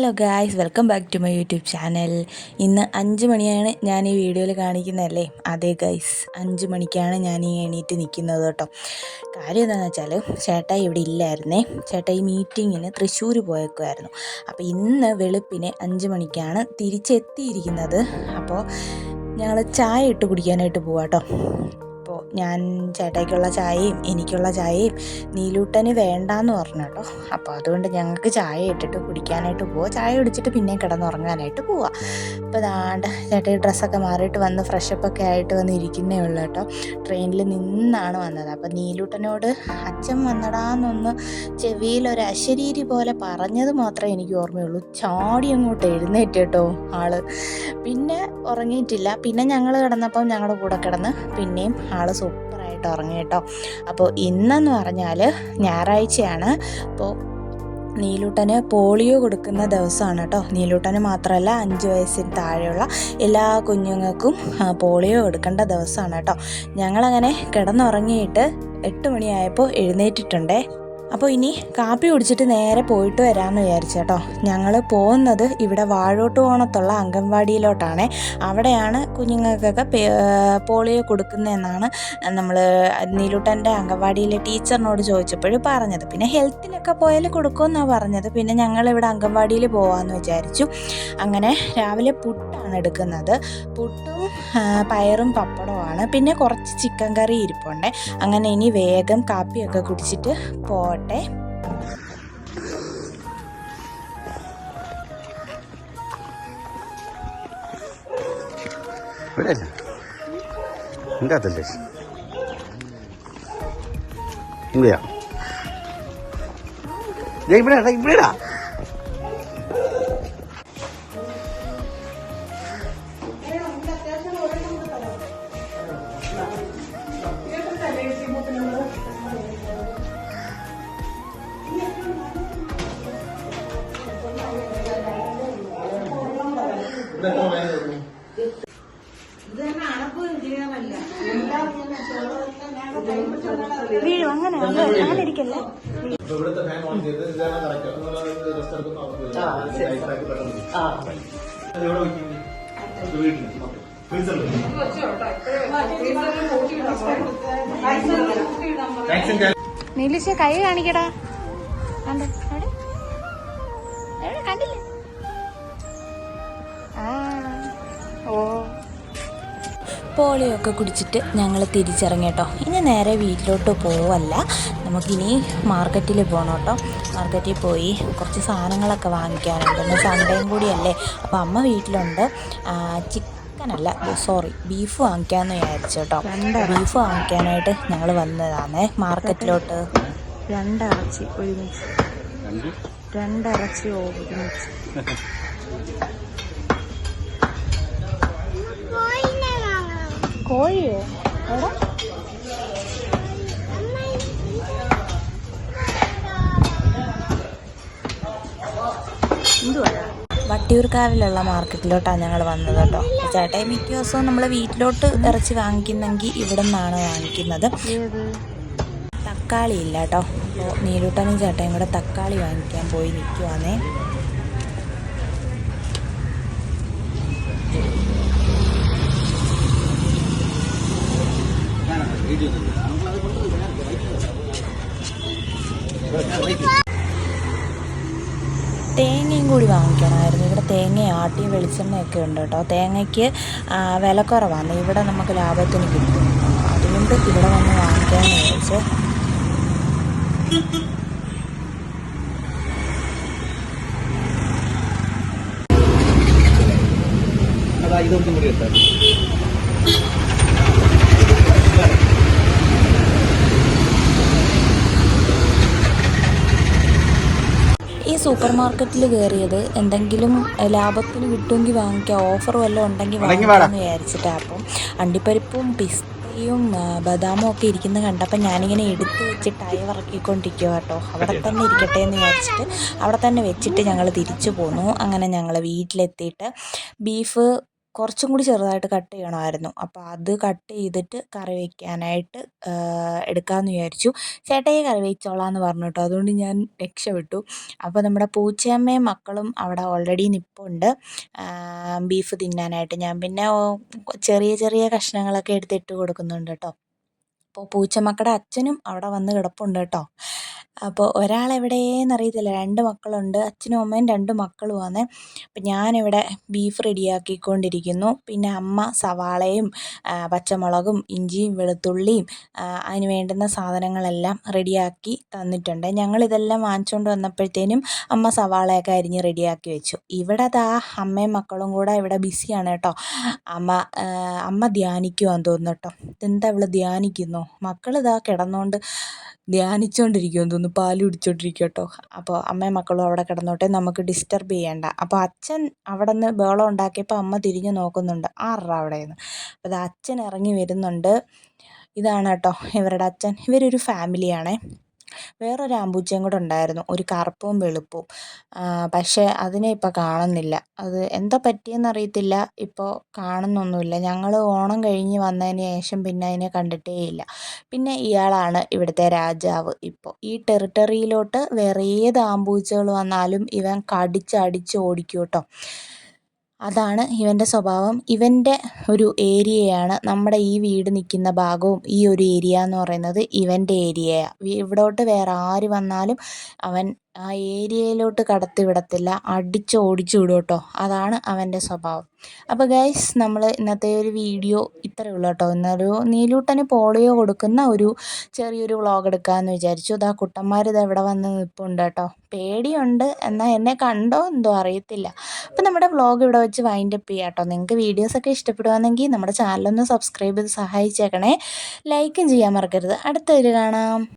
Hello guys welcome back to my YouTube channel. ഇന്ന് അഞ്ച് മണിയാണ് ഞാൻ ഈ വീഡിയോയിൽ കാണിക്കുന്നതല്ലേ? അതെ ഗൈസ് അഞ്ച് മണിക്കാണ് ഞാൻ ഈ എണീറ്റ് നിൽക്കുന്നത് കേട്ടോ. കാര്യം എന്താണെന്ന് വെച്ചാൽ ചേട്ടായി ഇവിടെ ഇല്ലായിരുന്നേ. ഈ മീറ്റിങ്ങിന് തൃശ്ശൂർ പോയേക്കുമായിരുന്നു അപ്പോൾ ഇന്ന് വെളുപ്പിന് അഞ്ച് മണിക്കാണ് തിരിച്ചെത്തിയിരിക്കുന്നത്. അപ്പോൾ ഞങ്ങൾ ചായ ഇട്ട് കുടിക്കാനായിട്ട് പോവാം കേട്ടോ. അപ്പോൾ ഞാൻ ചേട്ടായിക്കുള്ള ചായയും എനിക്കുള്ള ചായയും നീലൂട്ടന് വേണ്ടാന്ന് പറഞ്ഞു കേട്ടോ. അപ്പോൾ അതുകൊണ്ട് ഞങ്ങൾക്ക് ചായ ഇട്ടിട്ട് കുടിക്കാനായിട്ട് പോവാം. ചായ കുടിച്ചിട്ട് പിന്നെ കിടന്നുറങ്ങാനായിട്ട് പോവാം. അപ്പോൾ ദാണ്ട് ചേട്ടായി ഡ്രസ്സൊക്കെ മാറിയിട്ട് വന്ന് ഫ്രഷപ്പൊക്കെ ആയിട്ട് വന്ന് ഇരിക്കുന്നേ ഉള്ളൂ കേട്ടോ. ട്രെയിനിൽ നിന്നാണ് വന്നത്. അപ്പോൾ നീലൂട്ടനോട് അച്ഛൻ വന്നടാന്നൊന്ന് ചെവിയിൽ ഒരു അശരീരി പോലെ പറഞ്ഞത് മാത്രമേ എനിക്ക് ഓർമ്മയുള്ളൂ. ചാടി അങ്ങോട്ട് എഴുന്നേറ്റ് കേട്ടോ ആൾ. പിന്നെ ഉറങ്ങിയിട്ടില്ല. പിന്നെ ഞങ്ങൾ കിടന്നപ്പം ഞങ്ങളുടെ കൂടെ കിടന്ന് പിന്നെയും ആൾ സൂപ്പറായിട്ട് ഉറങ്ങി കേട്ടോ. അപ്പോൾ ഇന്നെന്ന് പറഞ്ഞാൽ ഞായറാഴ്ചയാണ്. അപ്പോൾ നീലൂട്ടന് പോളിയോ കൊടുക്കുന്ന ദിവസമാണ് കേട്ടോ. നീലൂട്ടന് മാത്രമല്ല അഞ്ച് വയസ്സിന് താഴെയുള്ള എല്ലാ കുഞ്ഞുങ്ങൾക്കും പോളിയോ കൊടുക്കേണ്ട ദിവസമാണ് കേട്ടോ. ഞങ്ങളങ്ങനെ കിടന്നുറങ്ങിയിട്ട് എട്ട് മണിയായപ്പോൾ എഴുന്നേറ്റിട്ടുണ്ടേ. അപ്പോൾ ഇനി കാപ്പി കുടിച്ചിട്ട് നേരെ പോയിട്ട് വരാമെന്ന് വിചാരിച്ചു കേട്ടോ. ഞങ്ങൾ പോകുന്നത് ഇവിടെ വാഴോട്ടുകോണത്തുള്ള അംഗൻവാടിയിലോട്ടാണ്. അവിടെയാണ് കുഞ്ഞുങ്ങൾക്കൊക്കെ പേ- പോളിയോ കൊടുക്കുന്നതെന്നാണ് നമ്മൾ നീലൂട്ടന്റെ അംഗൻവാടിയിലെ ടീച്ചറിനോട് ചോദിച്ചപ്പോൾ പറഞ്ഞത്. പിന്നെ ഹെൽത്തിനൊക്കെ പോയാൽ കൊടുക്കുമെന്നാണ് പറഞ്ഞത്. പിന്നെ ഞങ്ങൾ ഇവിടെ അംഗൻവാടിയിൽ പോകാമെന്ന് വിചാരിച്ചു. അങ്ങനെ രാവിലെ പുട്ടാണ് എടുക്കുന്നത്. പുട്ടും പയറും പപ്പടവുമാണ്. പിന്നെ കുറച്ച് ചിക്കൻ കറി ഇരിപ്പുണ്ട്. അങ്ങനെ ഇനി വേഗം കാപ്പിയൊക്കെ കുടിച്ചിട്ട് പോട്ടെ ഇവിടെ അല്ല എൻ്റെ അകത്തല്ലേ ഇവിടെയാ ദേ ഇവിടെയാ ഇവിടെയാ ഇത് അങ്ങനെ അങ്ങനെ ഇരിക്കല്ല? നീലിശ കൈ കാണിക്കടാ. കണ്ടോ? പോളിയോ ഒക്കെ കുടിച്ചിട്ട് ഞങ്ങൾ തിരിച്ചിറങ്ങി കേട്ടോ ഇനി നേരെ വീട്ടിലോട്ട് പോവല്ല. നമുക്കിനി മാർക്കറ്റിൽ പോകണം കേട്ടോ മാർക്കറ്റിൽ പോയി കുറച്ച് സാധനങ്ങളൊക്കെ വാങ്ങിക്കാനുണ്ട്. ഇന്ന് സൺഡേയും കൂടിയല്ലേ. അപ്പോൾ അമ്മ വീട്ടിലുണ്ട്. ചിക്കനല്ല സോറി ബീഫ് വാങ്ങിക്കാമെന്ന് വിചാരിച്ചു കേട്ടോ ബീഫ് വാങ്ങിക്കാനായിട്ട് ഞങ്ങൾ വന്നതാണ്. മാർക്കറ്റിലോട്ട്. രണ്ടിറച്ചി ഒരുമിച്ച്. രണ്ടിറച്ചി ഒരുമിച്ച് കോഴിയോ എവിടെ വട്ടിയൂർക്കാവിലുള്ള മാർക്കറ്റിലോട്ടാണ് ഞങ്ങൾ വന്നത് കേട്ടോ. ചേട്ടായി മിക്ക ദിവസവും നമ്മൾ വീട്ടിലോട്ട് ഇറച്ചി വാങ്ങിക്കുന്നെങ്കിൽ ഇവിടെ നിന്നാണ് വാങ്ങിക്കുന്നത് തക്കാളി ഇല്ല കേട്ടോ. അപ്പോൾ ചേട്ടായും ചേട്ടയും കൂടെ തക്കാളി വാങ്ങിക്കാൻ പോയി നിൽക്കുവാന്നേ തേങ്ങയും കൂടി വാങ്ങിക്കണമായിരുന്നു. ഇവിടെ തേങ്ങ ആട്ടി വെളിച്ചെണ്ണയൊക്കെ ഉണ്ട് കേട്ടോ. തേങ്ങയ്ക്ക് വിലക്കുറവാണ്. ഇവിടെ നമുക്ക് ലാഭത്തിന് കിട്ടും. അതുകൊണ്ട് ഇവിടെ വന്ന് വാങ്ങിക്കാമെന്ന് വിചാരിച്ചു. ഇതൊന്നും കൂടി സൂപ്പർ മാർക്കറ്റിൽ കയറിയത് എന്തെങ്കിലും ലാഭത്തിന് കിട്ടുമെങ്കിൽ വാങ്ങിക്കാം ഓഫർ വല്ലതും ഉണ്ടെങ്കിൽ വാങ്ങിക്കാമെന്ന് വിചാരിച്ചിട്ടാണ് അപ്പം അണ്ടിപ്പരിപ്പും പിസ്തയും ബദാമും ഒക്കെ ഇരിക്കുന്ന കണ്ടപ്പോൾ ഞാനിങ്ങനെ എടുത്ത് വെച്ചിട്ട് അയവിറക്കിക്കൊണ്ടിരിക്കുക കേട്ടോ അവിടെ തന്നെ ഇരിക്കട്ടെ എന്ന് വിചാരിച്ചിട്ട് അവിടെ തന്നെ വെച്ചിട്ട് ഞങ്ങൾ തിരിച്ചു പോന്നു. അങ്ങനെ ഞങ്ങൾ വീട്ടിലെത്തിയിട്ട് ബീഫ് കുറച്ചും കൂടി ചെറുതായിട്ട് കട്ട് ചെയ്യണമായിരുന്നു. അപ്പോൾ അത് കട്ട് ചെയ്തിട്ട് കറി വയ്ക്കാനായിട്ട് എടുക്കാമെന്ന് വിചാരിച്ചു. ചേട്ടായി കറി വെച്ചോളാം എന്ന് പറഞ്ഞു കേട്ടോ അതുകൊണ്ട് ഞാൻ രക്ഷപ്പെട്ടു. അപ്പോൾ നമ്മുടെ പൂച്ചയമ്മയും മക്കളും അവിടെ ഓൾറെഡി നിൽപ്പുണ്ട് ബീഫ് തിന്നാനായിട്ട്. ഞാൻ പിന്നെ ചെറിയ ചെറിയ കഷ്ണങ്ങളൊക്കെ എടുത്തിട്ട് കൊടുക്കുന്നുണ്ട് കേട്ടോ. അപ്പോൾ പൂച്ചമക്കളുടെ അച്ഛനും അവിടെ വന്ന് കിടപ്പുണ്ട് കേട്ടോ. അപ്പോൾ ഒരാളെവിടെയെന്ന് അറിയത്തില്ല. രണ്ട് മക്കളുണ്ട്. അച്ഛനും അമ്മയും രണ്ട് മക്കളുമാണ്. അപ്പം ഞാനിവിടെ ബീഫ് റെഡിയാക്കിക്കൊണ്ടിരിക്കുന്നു. പിന്നെ അമ്മ സവാളയും പച്ചമുളകും ഇഞ്ചിയും വെളുത്തുള്ളിയും അതിന് വേണ്ടുന്ന സാധനങ്ങളെല്ലാം റെഡിയാക്കി തന്നിട്ടുണ്ട്. ഞങ്ങളിതെല്ലാം വാങ്ങിച്ചുകൊണ്ട് വന്നപ്പോഴത്തേനും അമ്മ സവാളയൊക്കെ അരിഞ്ഞ് റെഡിയാക്കി വെച്ചു. ഇവിടെ അതാ അമ്മയും മക്കളും കൂടെ ഇവിടെ ബിസിയാണ് കേട്ടോ. അമ്മ അമ്മ ധ്യാനിക്കുവാന്ന് തോന്നുന്നു കേട്ടോ. ഇതെന്താ അവൾ ധ്യാനിക്കുന്നു? മക്കൾ ഇതാ കിടന്നുകൊണ്ട് ധ്യാനിച്ചുകൊണ്ടിരിക്കുമെന്ന് തോന്നുന്നു. പാൽ കുടിച്ചോണ്ടിരിക്കും കേട്ടോ. അപ്പോൾ അമ്മയും മക്കളും അവിടെ കിടന്നോട്ടെ നമുക്ക് ഡിസ്റ്റർബ് ചെയ്യണ്ട. അപ്പോൾ അച്ഛൻ അവിടെ നിന്ന് ബേളം ഉണ്ടാക്കിയപ്പോൾ അമ്മ തിരിഞ്ഞു നോക്കുന്നുണ്ട്. ആറ അവിടെ നിന്ന് അപ്പോൾ അച്ഛൻ ഇറങ്ങി വരുന്നുണ്ട്. ഇതാണ് കേട്ടോ ഇവരുടെ അച്ഛൻ. ഇവരൊരു ഫാമിലിയാണേ വേറൊരു ആമ്പൂച്ചയും കൂടെ ഉണ്ടായിരുന്നു. ഒരു കറുപ്പും വെളുപ്പും. പക്ഷേ അതിനെ ഇപ്പോൾ കാണുന്നില്ല. അത് എന്താ പറ്റിയെന്നറിയത്തില്ല ഇപ്പോൾ കാണുന്നൊന്നുമില്ല. ഞങ്ങൾ ഓണം കഴിഞ്ഞ് വന്നതിന് ശേഷം പിന്നെ അതിനെ കണ്ടിട്ടേയില്ല പിന്നെ ഇയാളാണ് ഇവിടുത്തെ രാജാവ് ഇപ്പോൾ ഈ ടെറിട്ടറിയിലോട്ട് വേറെ ഏത് ആമ്പൂച്ചകൾ വന്നാലും ഇവൻ കടിച്ചടിച്ച് ഓടിക്കും കേട്ടോ അതാണ് ഇവന്റെ സ്വഭാവം. ഇവന്റെ ഒരു ഏരിയയാണ് നമ്മുടെ ഈ വീട് നിൽക്കുന്ന ഭാഗവും ഈ ഒരു ഏരിയ എന്ന് പറയുന്നത് ഇവന്റെ ഏരിയയാണ് ഇവിടോട്ട് വേറെ ആര് വന്നാലും അവൻ ആ ഏരിയയിലോട്ട് കടത്തി വിടത്തില്ല. അടിച്ച് ഓടിച്ചു വിടും കേട്ടോ അതാണ് അവന്റെ സ്വഭാവം. അപ്പോൾ ഗൈസ് നമ്മൾ ഇന്നത്തെ ഒരു വീഡിയോ ഇത്രയേ ഉള്ളൂ കേട്ടോ. ഇന്നൊരു നീലൂട്ടന് പോളിയോ കൊടുക്കുന്ന ഒരു ചെറിയൊരു വ്ളോഗ് എടുക്കാമെന്ന് വിചാരിച്ചു. ഇതാ കുട്ടന്മാർ ഇത് എവിടെ വന്ന് നിൽപ്പുണ്ട് കേട്ടോ. പേടിയുണ്ട്. എന്നാൽ എന്നെ കണ്ടോ എന്തോ അറിയത്തില്ല. അപ്പോൾ നമ്മുടെ വ്ളോഗ് ഇവിടെ വെച്ച് വൈൻഡ് അപ്പ് ചെയ്യാം കേട്ടോ. നിങ്ങൾക്ക് വീഡിയോസൊക്കെ ഇഷ്ടപ്പെടുവാണെങ്കിൽ നമ്മുടെ ചാനലൊന്ന് സബ്സ്ക്രൈബ് ചെയ്ത് സഹായിച്ചേക്കണേ. ലൈക്കും ചെയ്യാൻ മറക്കരുത്. അടുത്തൊരു കാണാം.